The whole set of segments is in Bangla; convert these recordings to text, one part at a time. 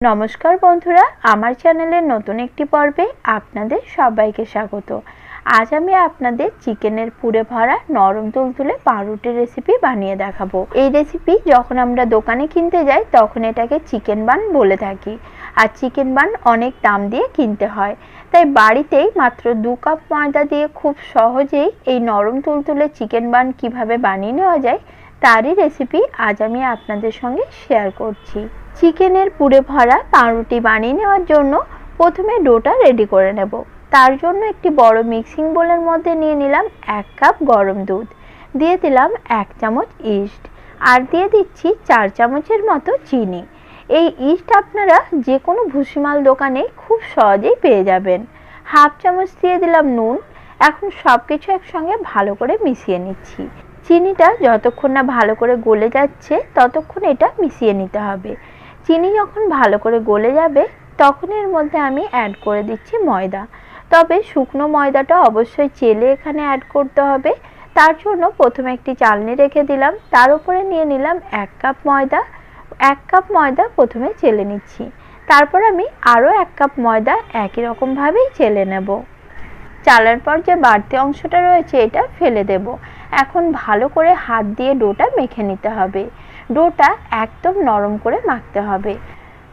নমস্কার বন্ধুরা, আমার চ্যানেলের নতুন একটি পর্বে আপনাদের সবাইকে স্বাগত। আজ আমি আপনাদের চিকেনের পুরে ভরা নরম তুলতুলে পাউরুটির রেসিপি বানিয়ে দেখাবো। এই রেসিপি যখন আমরা দোকানে কিনতে যাই, তখন এটাকে চিকেন বান বলে থাকি। আর চিকেন বান অনেক দাম দিয়ে কিনতে হয়। তাই বাড়িতেই মাত্র দু কাপ ময়দা দিয়ে খুব সহজেই এই নরম তুলতুলে চিকেন বান কীভাবে বানিয়ে নেওয়া যায়, তারই রেসিপি আজ আমি আপনাদের সঙ্গে শেয়ার করছি। চিকেনের পুরে ভরা পাউরুটি বানিয়ে নেওয়ার জন্য প্রথমে ডোটা রেডি করে নেব। তার জন্য একটি বড় মিক্সিং বোলের মধ্যে নিয়ে নিলাম এক কাপ গরম দুধ। দিয়ে দিলাম এক চামচ ইস্ট। আর দিয়ে দিচ্ছি চার চামচের মতো চিনি। এই ইস্ট আপনারা যে কোনো ভুসিমাল দোকানে খুব সহজেই পেয়ে যাবেন। হাফ চামচ দিয়ে দিলাম নুন। এখন সব কিছু একসঙ্গে ভালো করে মিশিয়ে নিচ্ছি। চিনিটা যতক্ষণ না ভালো করে গলে যাচ্ছে, ততক্ষণ এটা মিশিয়ে নিতে হবে। চিনি যখন ভালো করে গলে যাবে, তখন এর মধ্যে আমি অ্যাড করে দিচ্ছি ময়দা। তবে শুকনো ময়দাটা অবশ্যই চেলে এখানে অ্যাড করতে হবে। তার জন্য প্রথমে একটি চালনি রেখে দিলাম। তার উপরে নিয়ে নিলাম এক কাপ ময়দা। এক কাপ ময়দা প্রথমে চেলে নিচ্ছি। তারপর আমি আরও এক কাপ ময়দা একই রকমভাবেই চেলে নেব। চালার পর যে বাড়তি অংশটা রয়েছে, এটা ফেলে দেব। এখন ভালো করে হাত দিয়ে ডোটা মেখে নিতে হবে। ডোটা একদম নরম করে মাখতে হবে।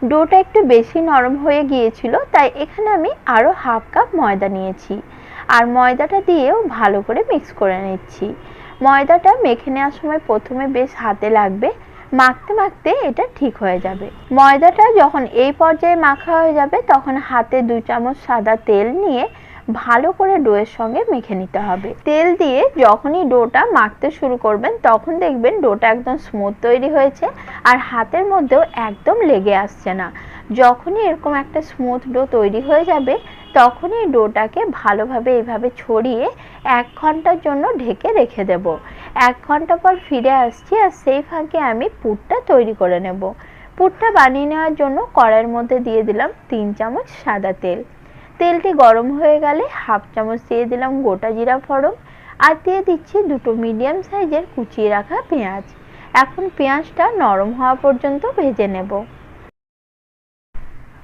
ডোটা একটু বেশি নরম হয়ে গিয়েছিল, তাই এখানে আমি আরও হাফ কাপ ময়দা নিয়েছি। আর ময়দাটা দিয়েও ভালো করে মিক্স করে নিচ্ছি। ময়দাটা মেখে নেওয়ার সময় প্রথমে বেশ হাতে লাগবে, মাখতে মাখতে এটা ঠিক হয়ে যাবে। ময়দাটা যখন এই পর্যায়ে মাখা হয়ে যাবে, তখন হাতে দু চামচ সাদা তেল নিয়ে ভালো করে ডোয়ের সঙ্গে মেখে নিতে হবে। তেল দিয়ে যখনই ডোটা মাখতে শুরু করবেন, তখন দেখবেন ডোটা একদম স্মুথ তৈরি হয়েছে আর হাতের মধ্যেও একদম লেগে আসছে না। যখনই এরকম একটা স্মুথ ডো তৈরি হয়ে যাবে, তখনই ডোটাকে ভালোভাবে এইভাবে ছড়িয়ে এক ঘণ্টার জন্য ঢেকে রেখে দেব। এক ঘণ্টা পর ফিরে আসছি আর সেই ফাঁকে আমি পুরটা তৈরি করে নেব। পুরটা বানিয়ে নেওয়ার জন্য কড়াইয়ের মধ্যে দিয়ে দিলাম তিন চামচ সাদা তেল। তেলটি গরম হয়ে গেলে হাফ চামচ দিয়ে দিলাম গোটা জিরা ফোড়ন আর দিয়ে দিচ্ছি দুটো মিডিয়াম সাইজের কুচিয়ে রাখা পেঁয়াজ। এখন পেঁয়াজটা নরম হওয়া পর্যন্ত ভেজে নেব।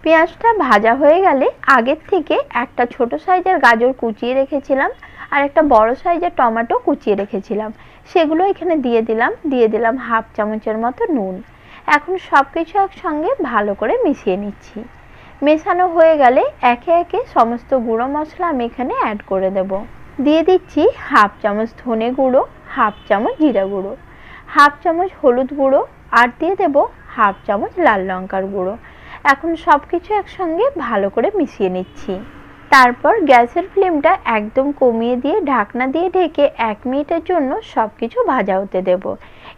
পেঁয়াজটা ভাজা হয়ে গেলে আগের থেকে একটা ছোট সাইজের গাজর কুচিয়ে রেখেছিলাম আর একটা বড় সাইজের টমেটো কুচিয়ে রেখেছিলাম। সেগুলো এখানে দিয়ে দিলাম দিয়ে দিলাম হাফ চামচের মতো নুন। এখন সব কিছু একসঙ্গে ভালো করে মিশিয়ে নিচ্ছি। মেশানো হয়ে গেলে একে একে সমস্ত গুঁড়ো মশলা আমি এখানে অ্যাড করে দেব। দিয়ে দিচ্ছি হাফ চামচ ধনে গুঁড়ো, হাফ চামচ জিরা গুঁড়ো, হাফ চামচ হলুদ গুঁড়ো আর দিয়ে দেব হাফ চামচ লাল লঙ্কার গুঁড়ো। এখন সব কিছু একসঙ্গে ভালো করে মিশিয়ে নিচ্ছি। তারপর গ্যাসের ফ্লেমটা একদম কমিয়ে দিয়ে ঢাকনা দিয়ে ঢেকে এক মিনিটের জন্য সব কিছু ভাজা হতে দেব।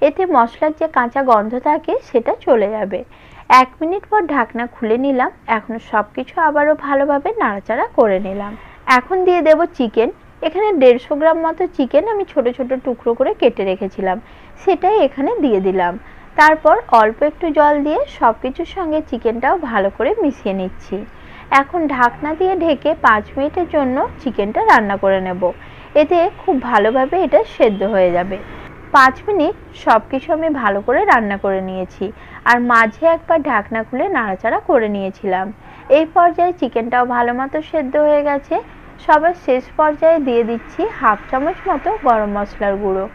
এতে মশলার যে কাঁচা গন্ধ থাকে সেটা চলে যাবে। এক মিনিট পর ঢাকনা খুলে নিলাম, এখন সব কিছু আবারও ভালোভাবে নাড়াচাড়া করে নিলাম। এখন দিয়ে দেব চিকেন। এখানে দেড়শো গ্রাম মতো চিকেন আমি ছোট ছোট টুকরো করে কেটে রেখেছিলাম, সেটাই এখানে দিয়ে দিলাম। তারপর অল্প একটু জল দিয়ে সব কিছুর সঙ্গে চিকেনটাও ভালো করে মিশিয়ে নিচ্ছি। এখন ঢাকনা দিয়ে ঢেকে পাঁচ মিনিটের জন্য চিকেনটা রান্না করে নেব। এতে খুব ভালোভাবে এটা সেদ্ধ হয়ে যাবে। পাঁচ মিনিট সব কিছু আমি ভালো করে রান্না করে নিয়েছি আর মাঝে একবার ঢাকনা খুলে নাড়াচাড়া করে নিয়েছিলাম। এই পর্যায়ে চিকেনটাও ভালো মতো সেদ্ধ হয়ে গেছে। সবার শেষ পর্যায়ে দিয়ে দিচ্ছি হাফ চামচ মতো গরম মশলার গুঁড়ো।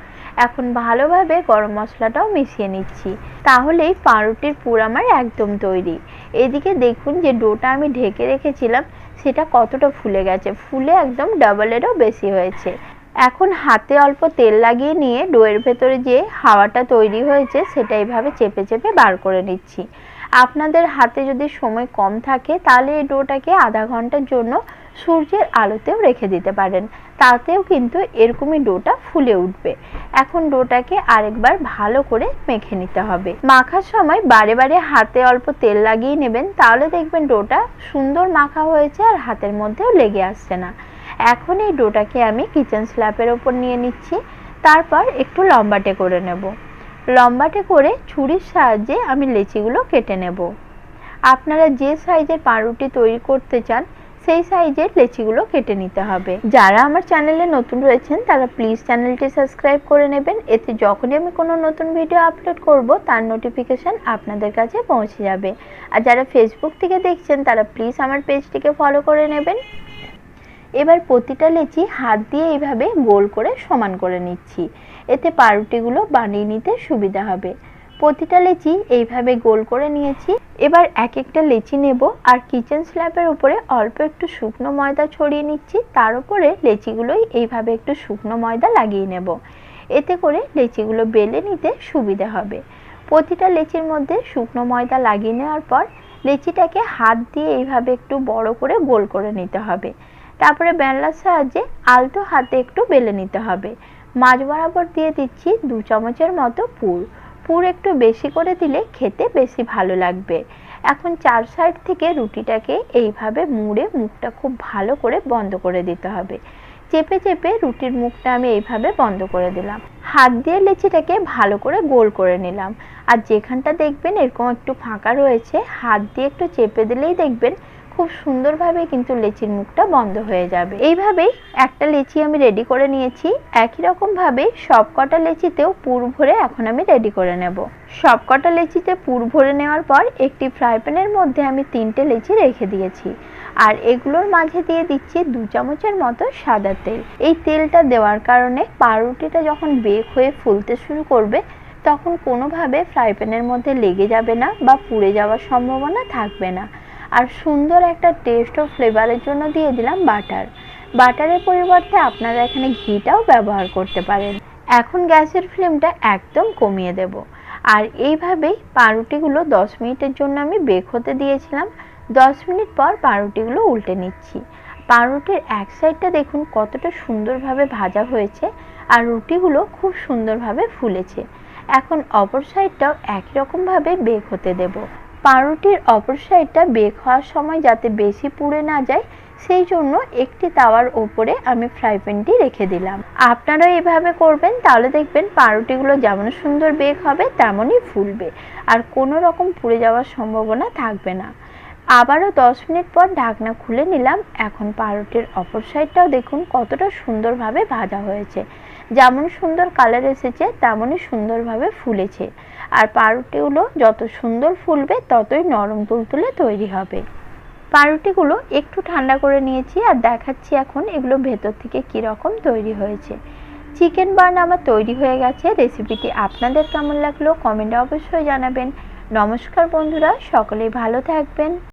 এখন ভালোভাবে গরম মশলাটাও মিশিয়ে নিচ্ছি। তাহলেই পাউরুটির পুর আমার একদম তৈরি। এদিকে দেখুন যে ডোটা আমি ঢেকে রেখেছিলাম, সেটা কতটা ফুলে গেছে। ফুলে একদম ডাবলেরও বেশি হয়েছে। এখন হাতে অল্প তেল লাগিয়ে নিয়ে ডোয়ের ভেতরে যে হাওয়াটা তৈরি হয়েছে, সেটা এইভাবে চেপে চেপে বার করে নিচ্ছি। আপনাদের হাতে যদি সময় কম থাকে, তাহলে এই ডোটাকে আধা ঘণ্টার জন্য সূর্যের আলোতেও রেখে দিতে পারেন। তাতেও কিন্তু এরকমই ডোটা ফুলে উঠবে। এখন ডোটাকে আরেকবার ভালো করে মেখে নিতে হবে। মাখার সময় বারে বারে হাতে অল্প তেল লাগিয়ে নেবেন, তাহলে দেখবেন ডোটা সুন্দর মাখা হয়েছে আর হাতের মধ্যেও লেগে আসছে না। এখন এই ডোটাকে আমি কিচেন স্ল্যাপের ওপর নিয়ে নিচ্ছি। তারপর একটু লম্বাটে করে নেব। লম্বাটে করে ছুরির সাহায্যে আমি লেচিগুলো কেটে নেব। আপনারা যে সাইজের পাউরুটি তৈরি করতে চান, সেই সাইজের লেচিগুলো কেটে নিতে হবে। যারা আমার চ্যানেলে নতুন রয়েছেন, তারা প্লিজ চ্যানেলটি সাবস্ক্রাইব করে নেবেন। এতে যখনই আমি কোনো নতুন ভিডিও আপলোড করব, তার নোটিফিকেশন আপনাদের কাছে পৌঁছে যাবে। আর যারা ফেসবুক থেকে দেখছেন, তারা প্লিজ আমার পেজটিকে ফলো করে নেবেন। এবার প্রতিটা লেচি হাত দিয়ে এইভাবে গোল করে সমান করে নিচ্ছি। এতে পাউরুটিগুলো বানিয়ে নিতে সুবিধা হবে। প্রতিটা লেচি এইভাবে গোল করে নিয়েছি। এবার এক একটা লেচি নেব আর কিচেন স্ল্যাবের উপরে অল্প একটু শুকনো ময়দা ছড়িয়ে নিচ্ছি। তার উপরে লেচিগুলোই এইভাবে একটু শুকনো ময়দা লাগিয়ে নেব। এতে করে লেচিগুলো বেলে নিতে সুবিধা হবে। প্রতিটা লেচির মধ্যে শুকনো ময়দা লাগিয়ে নেওয়ার পর লেচিটাকে হাত দিয়ে এইভাবে একটু বড় করে গোল করে নিতে হবে। তারপরে বেলনার সাহায্যে আলতো হাতে একটু বেলে নিতে হবে। মাঝ বরাবর দিয়ে দিচ্ছি দু চামচের মতো পুর। পুর একটু বেশি করে দিলে খেতে বেশি ভালো লাগবে। এখন চার সাইড থেকে রুটিটাকে এইভাবে মুড়ে মুখটা খুব ভালো করে বন্ধ করে দিতে হবে। চেপে চেপে রুটির মুখটা আমি এইভাবে বন্ধ করে দিলাম। হাত দিয়ে লেচিটাকে ভালো করে গোল করে নিলাম। আর যেখানটা দেখবেন এরকম একটু ফাঁকা রয়েছে, হাত দিয়ে একটু চেপে দিলেই দেখবেন খুব সুন্দরভাবে কিন্তু লেচির মুখটা বন্ধ হয়ে যাবে। এইভাবেই একটা লেচি আমি রেডি করে নিয়েছি। একই রকম ভাবে সব কটা লেচিতেও পুর ভরে এখন আমি রেডি করে নেব। সব কটা লেচিতে পুর ভরে নেওয়ার পর একটি ফ্রাই প্যানের মধ্যে আমি তিনটে লেচি রেখে দিয়েছি। আর এগুলোর মাঝে দিয়ে দিচ্ছি দু চামচের মতো সাদা তেল। এই তেলটা দেওয়ার কারণে পাউরুটিটা যখন বেক হয়ে ফুলতে শুরু করবে, তখন কোনোভাবে ফ্রাই প্যানের মধ্যে লেগে যাবে না বা পুড়ে যাওয়ার সম্ভাবনা থাকবে না। আর সুন্দর একটা টেস্ট ও ফ্লেভারের জন্য দিয়ে দিলাম বাটার বাটারের পরিবর্তে আপনারা এখানে ঘিটাও ব্যবহার করতে পারেন। এখন গ্যাসের ফ্লেমটা একদম কমিয়ে দেব। আর এইভাবেই পাউরুটিগুলো দশ মিনিটের জন্য আমি বেক হতে দিয়েছিলাম। দশ মিনিট পর পাউরুটিগুলো উল্টে নিচ্ছি। পাউরুটির এক সাইডটা দেখুন কতটা সুন্দরভাবে ভাজা হয়েছে আর রুটিগুলো খুব সুন্দরভাবে ফুলেছে। এখন অপর সাইডটাও একই রকমভাবে বেক হতে দেব। পাউরুটির অপর সাইডটা বেক হওয়ার সময় যাতে বেশি পুড়ে না যায়, সেই জন্য একটি তাওয়ার ওপরে আমি ফ্রাই প্যানটি রেখে দিলাম। আপনারাও এভাবে করবেন, তাহলে দেখবেন পাউরুটিগুলো যেমন সুন্দর বেক হবে, তেমনই ফুলবে। আর কোনো রকম পুড়ে যাওয়ার সম্ভাবনা থাকবে না। আবারও দশ মিনিট পর ঢাকনা খুলে নিলাম। এখন পাউরুটির অপর সাইডটাও দেখুন কতটা সুন্দরভাবে ভাজা হয়েছে। যেমন সুন্দর কালার এসেছে, তেমনই সুন্দরভাবে ফুলেছে। আর পাউরুটিগুলো যত সুন্দর ফুলবে, ততই নরম তুলতুলে তৈরি হবে। পাউরুটিগুলো একটু ঠান্ডা করে নিয়েছি আর দেখাচ্ছি এখন এগুলো ভেতর থেকে কীরকম তৈরি হয়েছে। চিকেন বার্ন আমার তৈরি হয়ে গেছে রেসিপিটি আপনাদের কেমন লাগল? কমেন্টে অবশ্যই জানাবেন। নমস্কার বন্ধুরা, সকলেই ভালো থাকবেন।